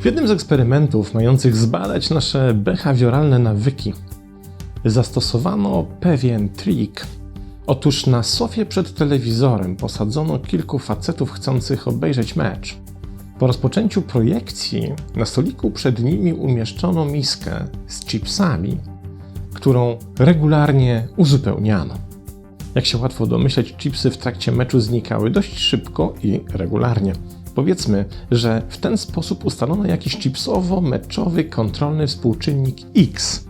W jednym z eksperymentów mających zbadać nasze behawioralne nawyki, zastosowano pewien trik. Otóż na sofie przed telewizorem posadzono kilku facetów chcących obejrzeć mecz. Po rozpoczęciu projekcji na stoliku przed nimi umieszczono miskę z chipsami, którą regularnie uzupełniano. Jak się łatwo domyśleć, chipsy w trakcie meczu znikały dość szybko i regularnie. Powiedzmy, że w ten sposób ustalono jakiś chipsowo-meczowy kontrolny współczynnik X,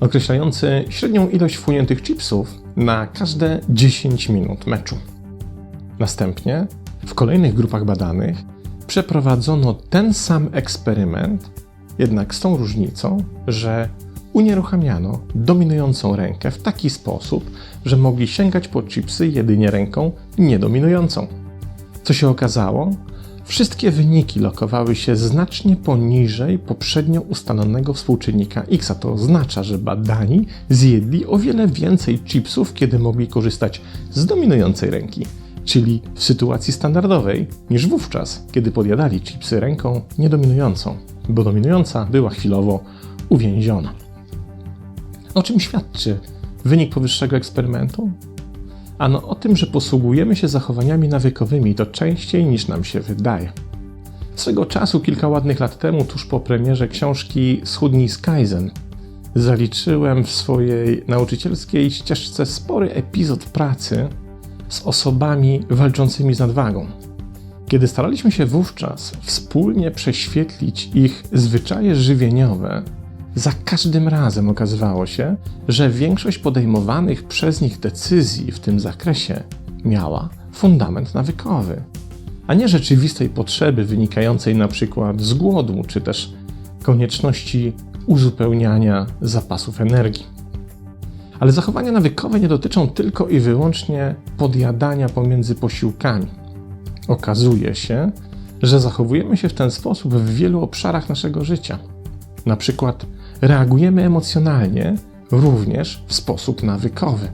określający średnią ilość wchłoniętych chipsów na każde 10 minut meczu. Następnie w kolejnych grupach badanych przeprowadzono ten sam eksperyment, jednak z tą różnicą, że unieruchamiano dominującą rękę w taki sposób, że mogli sięgać po chipsy jedynie ręką niedominującą. Co się okazało? Wszystkie wyniki lokowały się znacznie poniżej poprzednio ustalonego współczynnika X, a to oznacza, że badani zjedli o wiele więcej chipsów, kiedy mogli korzystać z dominującej ręki, czyli w sytuacji standardowej, niż wówczas, kiedy podjadali chipsy ręką niedominującą, bo dominująca była chwilowo uwięziona. O czym świadczy wynik powyższego eksperymentu? Ano o tym, że posługujemy się zachowaniami nawykowymi to częściej niż nam się wydaje. Swego czasu, kilka ładnych lat temu, tuż po premierze książki Schudnij z Kaizen, zaliczyłem w swojej nauczycielskiej ścieżce spory epizod pracy z osobami walczącymi z nadwagą. Kiedy staraliśmy się wówczas wspólnie prześwietlić ich zwyczaje żywieniowe, za każdym razem okazywało się, że większość podejmowanych przez nich decyzji w tym zakresie miała fundament nawykowy, a nie rzeczywistej potrzeby wynikającej przykład z głodu czy też konieczności uzupełniania zapasów energii. Ale zachowania nawykowe nie dotyczą tylko i wyłącznie podjadania pomiędzy posiłkami. Okazuje się, że zachowujemy się w ten sposób w wielu obszarach naszego życia. Na przykład reagujemy emocjonalnie również w sposób nawykowy.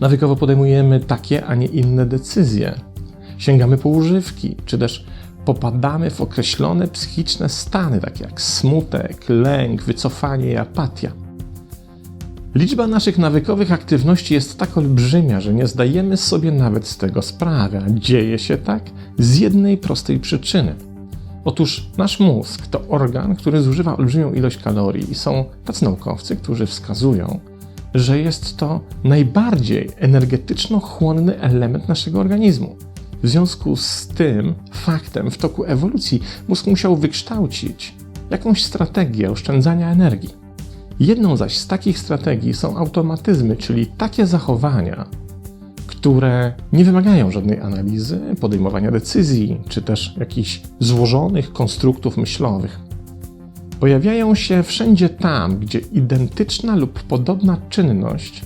Nawykowo podejmujemy takie, a nie inne decyzje. Sięgamy po używki, czy też popadamy w określone psychiczne stany, takie jak smutek, lęk, wycofanie i apatia. Liczba naszych nawykowych aktywności jest tak olbrzymia, że nie zdajemy sobie nawet z tego sprawy, a dzieje się tak z jednej prostej przyczyny – Otóż nasz mózg to organ, który zużywa olbrzymią ilość kalorii i są tacy naukowcy, którzy wskazują, że jest to najbardziej energetyczno-chłonny element naszego organizmu. W związku z tym faktem w toku ewolucji mózg musiał wykształcić jakąś strategię oszczędzania energii. Jedną zaś z takich strategii są automatyzmy, czyli takie zachowania, które nie wymagają żadnej analizy, podejmowania decyzji, czy też jakichś złożonych konstruktów myślowych. Pojawiają się wszędzie tam, gdzie identyczna lub podobna czynność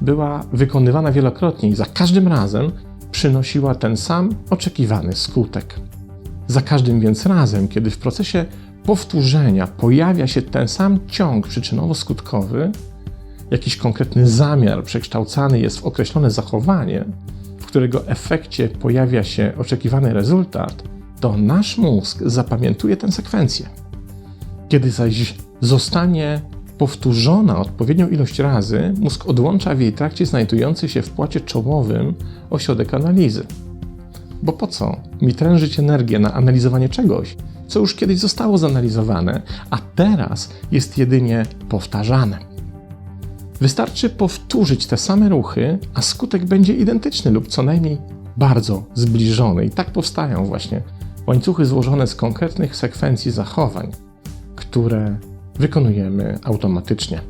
była wykonywana wielokrotnie i za każdym razem przynosiła ten sam oczekiwany skutek. Za każdym więc razem, kiedy w procesie powtórzenia pojawia się ten sam ciąg przyczynowo-skutkowy, jakiś konkretny zamiar przekształcany jest w określone zachowanie, w którego efekcie pojawia się oczekiwany rezultat, to nasz mózg zapamiętuje tę sekwencję. Kiedy zaś zostanie powtórzona odpowiednią ilość razy, mózg odłącza w jej trakcie znajdujący się w płacie czołowym ośrodek analizy. Bo po co mi trężyć energię na analizowanie czegoś, co już kiedyś zostało zanalizowane, a teraz jest jedynie powtarzane? Wystarczy powtórzyć te same ruchy, a skutek będzie identyczny lub co najmniej bardzo zbliżony. I tak powstają właśnie łańcuchy złożone z konkretnych sekwencji zachowań, które wykonujemy automatycznie.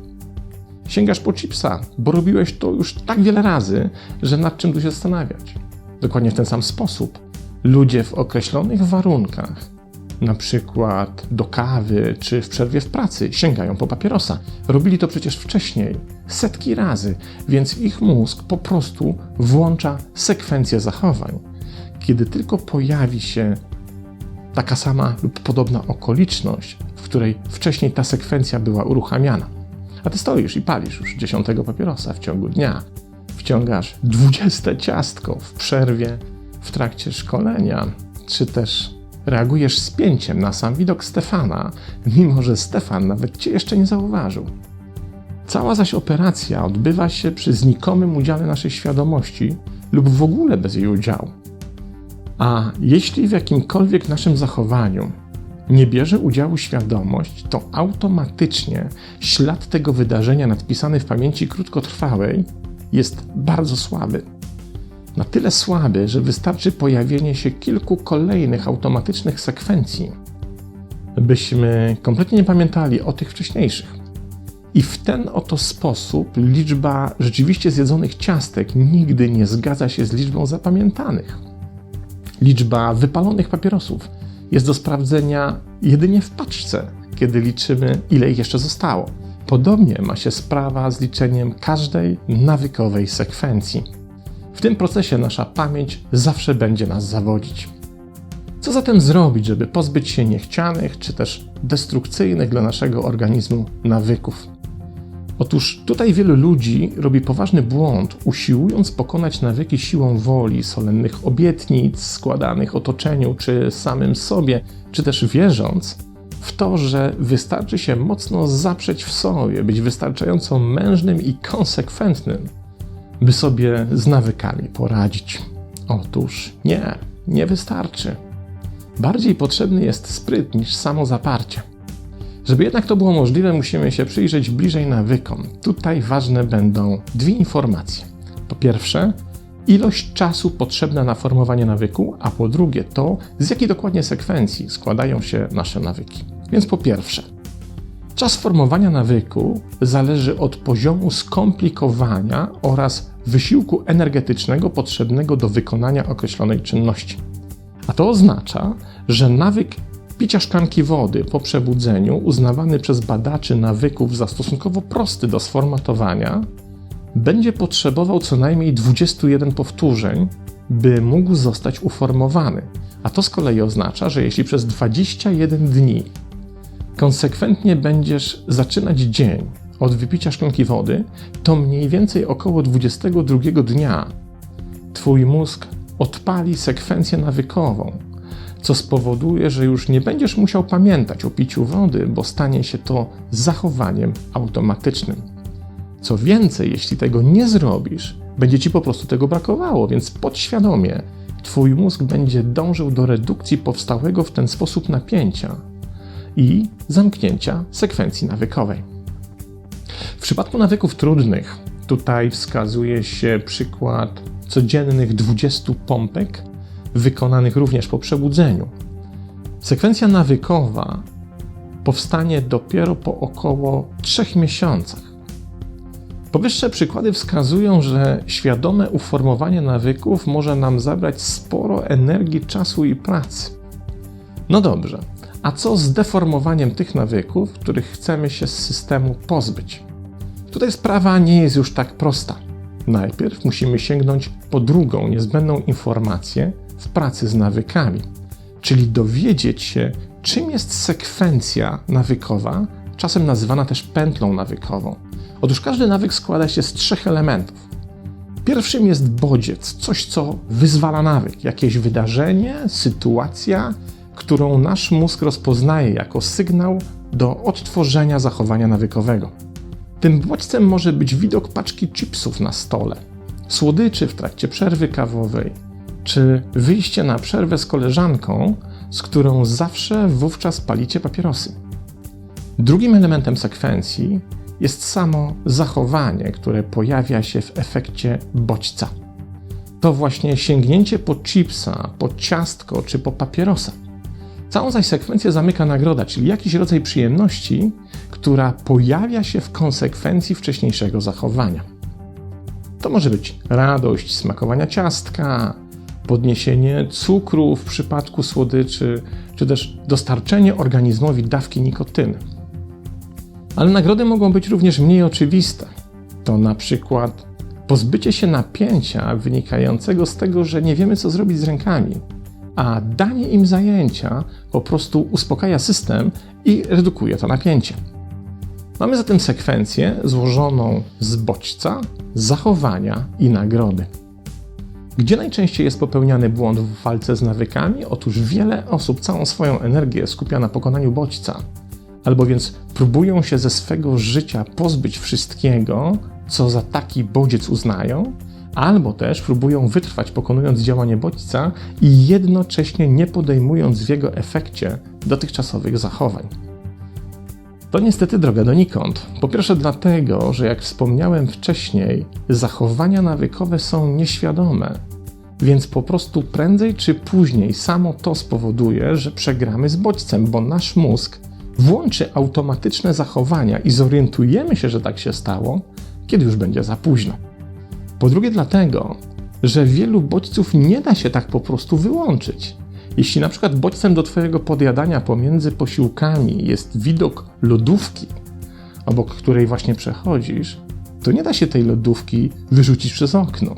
Sięgasz po chipsa, bo robiłeś to już tak wiele razy, że nad czym tu się zastanawiać. Dokładnie w ten sam sposób ludzie w określonych warunkach na przykład do kawy czy w przerwie w pracy, sięgają po papierosa. Robili to przecież wcześniej, setki razy, więc ich mózg po prostu włącza sekwencję zachowań. Kiedy tylko pojawi się taka sama lub podobna okoliczność, w której wcześniej ta sekwencja była uruchamiana. A ty stoisz i palisz już dziesiątego papierosa w ciągu dnia. Wciągasz dwudzieste ciastko w przerwie w trakcie szkolenia, czy też reagujesz z pięciem na sam widok Stefana, mimo że Stefan nawet cię jeszcze nie zauważył. Cała zaś operacja odbywa się przy znikomym udziale naszej świadomości lub w ogóle bez jej udziału. A jeśli w jakimkolwiek naszym zachowaniu nie bierze udziału świadomość, to automatycznie ślad tego wydarzenia nadpisany w pamięci krótkotrwałej jest bardzo słaby. Na tyle słaby, że wystarczy pojawienie się kilku kolejnych automatycznych sekwencji, byśmy kompletnie nie pamiętali o tych wcześniejszych. I w ten oto sposób liczba rzeczywiście zjedzonych ciastek nigdy nie zgadza się z liczbą zapamiętanych. Liczba wypalonych papierosów jest do sprawdzenia jedynie w paczce, kiedy liczymy, ile ich jeszcze zostało. Podobnie ma się sprawa z liczeniem każdej nawykowej sekwencji. W tym procesie nasza pamięć zawsze będzie nas zawodzić. Co zatem zrobić, żeby pozbyć się niechcianych czy też destrukcyjnych dla naszego organizmu nawyków? Otóż tutaj wielu ludzi robi poważny błąd, usiłując pokonać nawyki siłą woli, solennych obietnic składanych otoczeniu czy samym sobie, czy też wierząc w to, że wystarczy się mocno zaprzeć w sobie, być wystarczająco mężnym i konsekwentnym, by sobie z nawykami poradzić. Otóż nie, nie wystarczy. Bardziej potrzebny jest spryt niż samo zaparcie. Żeby jednak to było możliwe, musimy się przyjrzeć bliżej nawykom. Tutaj ważne będą dwie informacje. Po pierwsze, ilość czasu potrzebna na formowanie nawyku, a po drugie to, z jakiej dokładnie sekwencji składają się nasze nawyki. Więc po pierwsze, czas formowania nawyku zależy od poziomu skomplikowania oraz wysiłku energetycznego potrzebnego do wykonania określonej czynności. A to oznacza, że nawyk picia szklanki wody po przebudzeniu, uznawany przez badaczy nawyków za stosunkowo prosty do sformatowania, będzie potrzebował co najmniej 21 powtórzeń, by mógł zostać uformowany. A to z kolei oznacza, że jeśli przez 21 dni konsekwentnie będziesz zaczynać dzień od wypicia szklanki wody, to mniej więcej około 22 dnia Twój mózg odpali sekwencję nawykową, co spowoduje, że już nie będziesz musiał pamiętać o piciu wody, bo stanie się to zachowaniem automatycznym. Co więcej, jeśli tego nie zrobisz, będzie ci po prostu tego brakowało, więc podświadomie Twój mózg będzie dążył do redukcji powstałego w ten sposób napięcia i zamknięcia sekwencji nawykowej. W przypadku nawyków trudnych, tutaj wskazuje się przykład codziennych 20 pompek wykonanych również po przebudzeniu. Sekwencja nawykowa powstanie dopiero po około 3 miesiącach. Powyższe przykłady wskazują, że świadome uformowanie nawyków może nam zabrać sporo energii, czasu i pracy. No dobrze, a co z deformowaniem tych nawyków, których chcemy się z systemu pozbyć? Tutaj sprawa nie jest już tak prosta. Najpierw musimy sięgnąć po drugą niezbędną informację, w pracy z nawykami, czyli dowiedzieć się, czym jest sekwencja nawykowa, czasem nazywana też pętlą nawykową. Otóż każdy nawyk składa się z trzech elementów. Pierwszym jest bodziec, coś co wyzwala nawyk, jakieś wydarzenie, sytuacja, którą nasz mózg rozpoznaje jako sygnał do odtworzenia zachowania nawykowego. Tym bodźcem może być widok paczki chipsów na stole, słodyczy w trakcie przerwy kawowej, czy wyjście na przerwę z koleżanką, z którą zawsze wówczas palicie papierosy. Drugim elementem sekwencji jest samo zachowanie, które pojawia się w efekcie bodźca. To właśnie sięgnięcie po chipsa, po ciastko czy po papierosa. Całą zaś sekwencję zamyka nagroda, czyli jakiś rodzaj przyjemności, która pojawia się w konsekwencji wcześniejszego zachowania. To może być radość smakowania ciastka, podniesienie cukru w przypadku słodyczy, czy też dostarczenie organizmowi dawki nikotyny. Ale nagrody mogą być również mniej oczywiste. To na przykład pozbycie się napięcia wynikającego z tego, że nie wiemy, co zrobić z rękami, a danie im zajęcia po prostu uspokaja system i redukuje to napięcie. Mamy zatem sekwencję złożoną z bodźca, zachowania i nagrody. Gdzie najczęściej jest popełniany błąd w walce z nawykami? Otóż wiele osób całą swoją energię skupia na pokonaniu bodźca, albo więc próbują się ze swego życia pozbyć wszystkiego, co za taki bodziec uznają, albo też próbują wytrwać pokonując działanie bodźca i jednocześnie nie podejmując w jego efekcie dotychczasowych zachowań. To niestety droga donikąd. Po pierwsze, dlatego, że jak wspomniałem wcześniej, zachowania nawykowe są nieświadome, więc po prostu prędzej czy później samo to spowoduje, że przegramy z bodźcem, bo nasz mózg włączy automatyczne zachowania i zorientujemy się, że tak się stało, kiedy już będzie za późno. Po drugie, dlatego, że wielu bodźców nie da się tak po prostu wyłączyć. Jeśli na przykład bodźcem do Twojego podjadania pomiędzy posiłkami jest widok lodówki, obok której właśnie przechodzisz, to nie da się tej lodówki wyrzucić przez okno,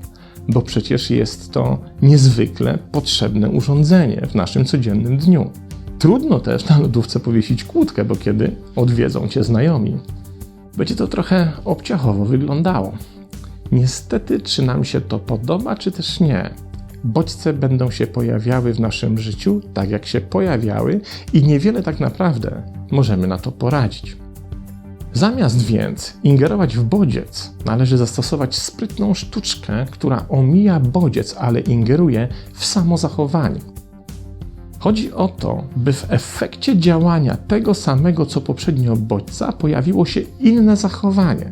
bo przecież jest to niezwykle potrzebne urządzenie w naszym codziennym dniu. Trudno też na lodówce powiesić kłódkę, bo kiedy odwiedzą Cię znajomi, będzie to trochę obciachowo wyglądało. Niestety, czy nam się to podoba, czy też nie, bodźce będą się pojawiały w naszym życiu tak, jak się pojawiały, i niewiele tak naprawdę możemy na to poradzić. Zamiast więc ingerować w bodziec, należy zastosować sprytną sztuczkę, która omija bodziec, ale ingeruje w samo zachowanie. Chodzi o to, by w efekcie działania tego samego co poprzednio bodźca pojawiło się inne zachowanie.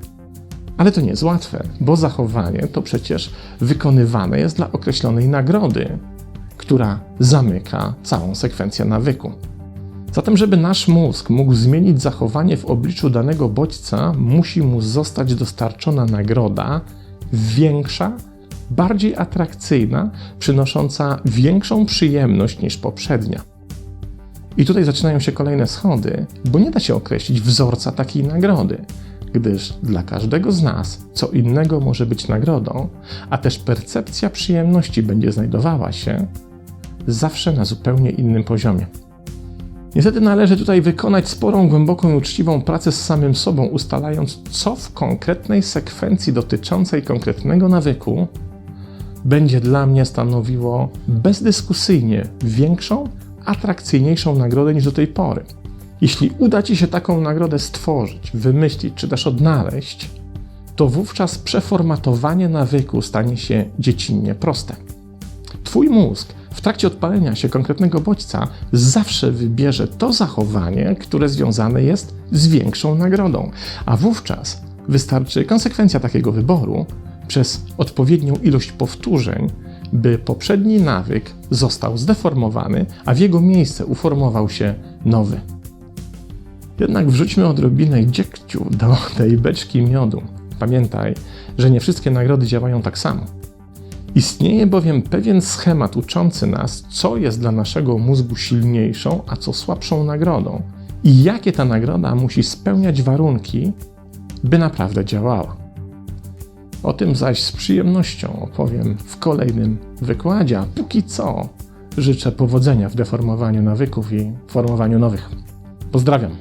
Ale to nie jest łatwe, bo zachowanie to przecież wykonywane jest dla określonej nagrody, która zamyka całą sekwencję nawyku. Zatem, żeby nasz mózg mógł zmienić zachowanie w obliczu danego bodźca, musi mu zostać dostarczona nagroda większa, bardziej atrakcyjna, przynosząca większą przyjemność niż poprzednia. I tutaj zaczynają się kolejne schody, bo nie da się określić wzorca takiej nagrody gdyż dla każdego z nas co innego może być nagrodą, a też percepcja przyjemności będzie znajdowała się zawsze na zupełnie innym poziomie. Niestety należy tutaj wykonać sporą, głęboką i uczciwą pracę z samym sobą, ustalając, co w konkretnej sekwencji dotyczącej konkretnego nawyku będzie dla mnie stanowiło bezdyskusyjnie większą, atrakcyjniejszą nagrodę niż do tej pory. Jeśli uda Ci się taką nagrodę stworzyć, wymyślić czy też odnaleźć, to wówczas przeformatowanie nawyku stanie się dziecinnie proste. Twój mózg w trakcie odpalenia się konkretnego bodźca zawsze wybierze to zachowanie, które związane jest z większą nagrodą, a wówczas wystarczy konsekwencja takiego wyboru przez odpowiednią ilość powtórzeń, by poprzedni nawyk został zdeformowany, a w jego miejsce uformował się nowy. Jednak wrzućmy odrobinę dziegciu do tej beczki miodu. Pamiętaj, że nie wszystkie nagrody działają tak samo. Istnieje bowiem pewien schemat uczący nas, co jest dla naszego mózgu silniejszą, a co słabszą nagrodą i jakie ta nagroda musi spełniać warunki, by naprawdę działała. O tym zaś z przyjemnością opowiem w kolejnym wykładzie, a póki co życzę powodzenia w deformowaniu nawyków i formowaniu nowych. Pozdrawiam.